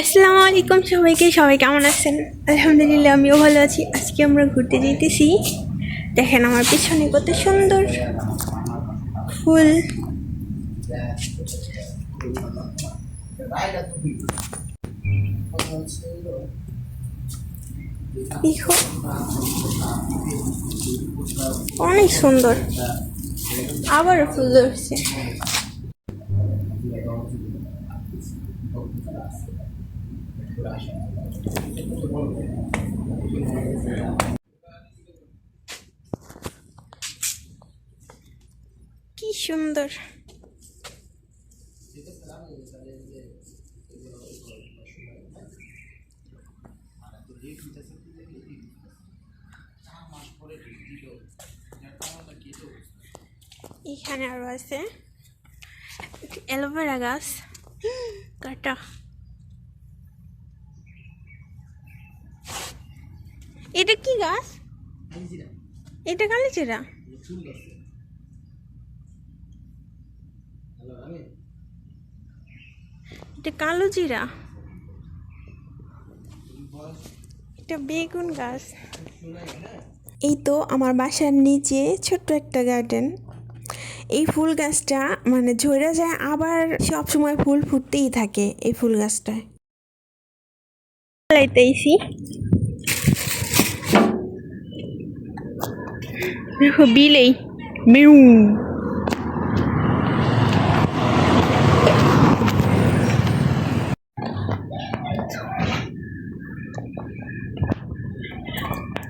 আসসালামু আলাইকুম সবাইকে, সবাই কেমন আছেন? আলহামদুলিল্লাহ, আমিও ভালো আছি। আজকে আমরা ঘুরতে যেতেছি দেখেন আমার পিছনে কত সুন্দর ফুল। অনেক সুন্দর। আবার ফুল ধরছে। কি সুন্দর। এখানে আরও আছে। অ্যালোভেরা গাছ। কাটা। এটা কি গাছ? এটা কালিচিরা এটা কালো জিরা এটা বেগুন গাছ। এই তো আমার বাসার নিচে ছোট্ট একটা গার্ডেন এই ফুল গাছটা মানে ঝরে যায় আবার সব সময় ফুল ফুটতেই থাকে এই ফুল গাছটায়। লাইতেইছি দেখো বিলেই। Meu.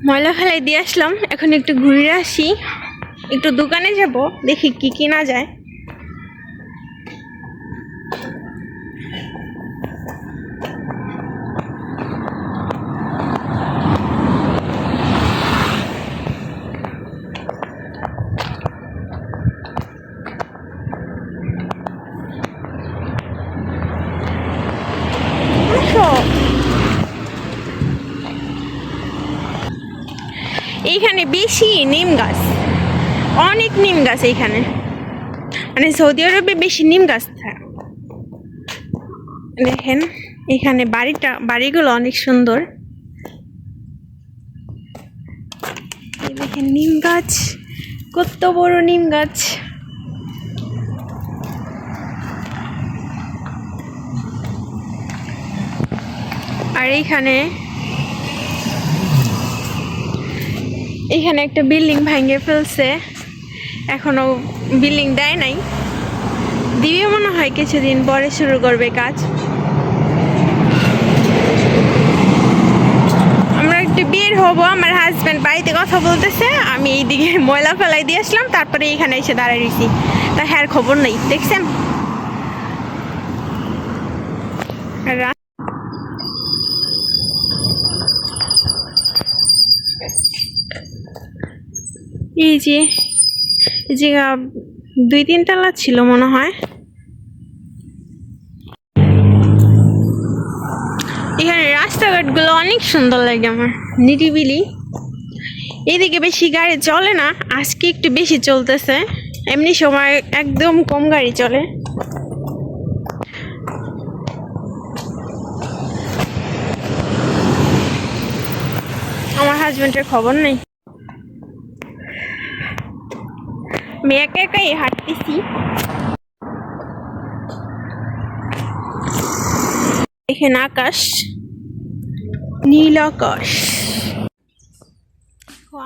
ময়লা ফেলাই দিয়ে আসলাম। এখন একটু ঘুরে আসি। একটু দোকানে যাব, দেখি কি কেনা যায় আসো। এইখানে বেশি নিম গাছ। অনেক নিম গাছ এইখানে। মানে সৌদি আরবে বেশি নিম গাছ দেখেন এখানে বাড়িটা বাড়িগুলো অনেক সুন্দর। দেখেন নিম গাছ। কত বড় নিম গাছ। আর এইখানে এখানে একটা বিল্ডিং ভাঙে ফেলছে। এখনও বিল্ডিং দেয় নাই। দিবে মনে হয় কিছুদিন পরে শুরু করবে কাজ। আমরা একটু বের হব, আমার হাজব্যান্ড বাড়িতে কথা বলতেছে, আমি এইদিকে ময়লা ফেলাই দিয়ে আসলাম, তারপরে এখানে এসে দাঁড়ায় রয়েছি তা হ্যার খবর নেই, দেখছেন? এই যে এই যে দুই তিন তলা ছিল মনে হয়। এখানে রাস্তাঘাটগুলো অনেক সুন্দর লাগে আমার, নিরিবিলি। এদিকে বেশি গাড়ি চলে না, আজকে একটু বেশি চলতেছে। এমনি সময় একদম কম গাড়ি চলে। আমার হাজবেন্ডের খবর নেই। আমি একা একাই হাঁটতেছি। দেখেন আকাশ। নীল আকাশ।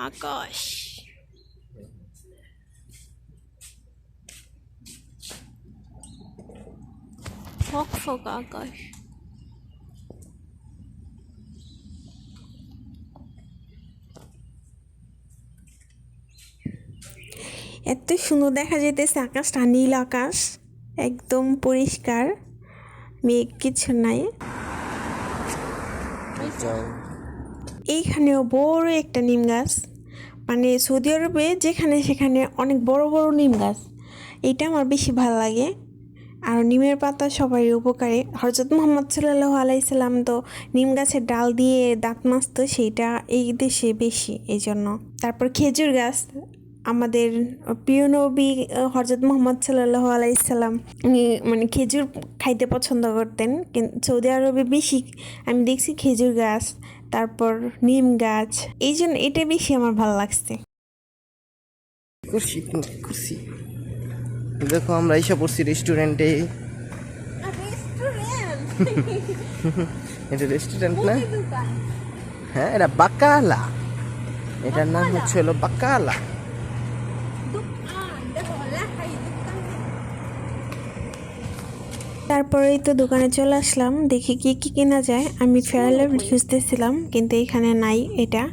আকাশ। ফক ফক আকাশ। এত সুন্দর দেখা যেতেছে আকাশটা, নীল আকাশ, একদম পরিষ্কার। মেঘ কিছু নাই। এইখানেও বড় একটা নিম গাছ। মানে সৌদি আরবে যেখানে সেখানে অনেক বড় বড় নিম গাছ। এইটা আমার বেশি ভালো লাগে। আর নিমের পাতা সবারই উপকারে। হজরত মোহাম্মদ সাল্লাহ আলাইসাল্লাম তো নিম গাছের ডাল দিয়ে দাঁত মাজতো, সেইটা এই দেশে বেশি এই জন্য তারপর খেজুর গাছ আমাদের প্রিয় নবী হরজত মোহাম্মদ সাল্লাহ আলাইসাল্লাম উনি মানে খেজুর খাইতে পছন্দ করতেন। কিন্তু সৌদি আরবে বেশি আমি দেখছি খেজুর গাছ তারপর নিম গাছ এই জন্য এটা বেশি আমার ভালো লাগছে। করছি করছি দেখো আমরা এসে পড়ছি রেস্টুরেন্টে এটা রেস্টুরেন্ট না? হ্যাঁ এটা বাকালা। এটার নাম হচ্ছে হলো বাকালা। তারপরেই তো দোকানে চলে আসলাম, দেখি কি কি কেনা যায়। আমি ফেয়ারলেভ খুঁজতেছিলাম, কিন্তু এখানে নাই এটা।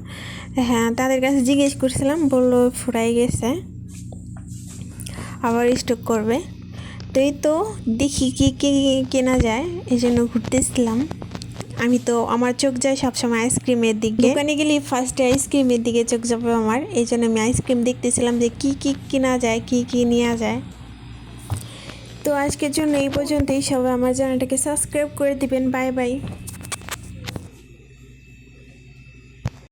হ্যাঁ তাদের কাছে জিজ্ঞেস করছিলাম, বলল ফুরাই গেছে, আবার স্টক করবে। তো এই তো দেখি কি কি কেনা যায় এই জন্য ঘুরতেছিলাম। আমি তো, আমার চোখ যায় সবসময় আইসক্রিমের দিকে। দোকানে গেলে ফার্স্টে আইসক্রিমের দিকে চোখ যাবে আমার এই জন্য আমি আইসক্রিম দেখতেছিলাম যে কি কি কেনা যায়, কি কি নেওয়া যায়। তো আজকের জন্য এই পর্যন্তই। সবাই আমার চ্যানেলটাকে সাবস্ক্রাইব করে দিবেন। Bye bye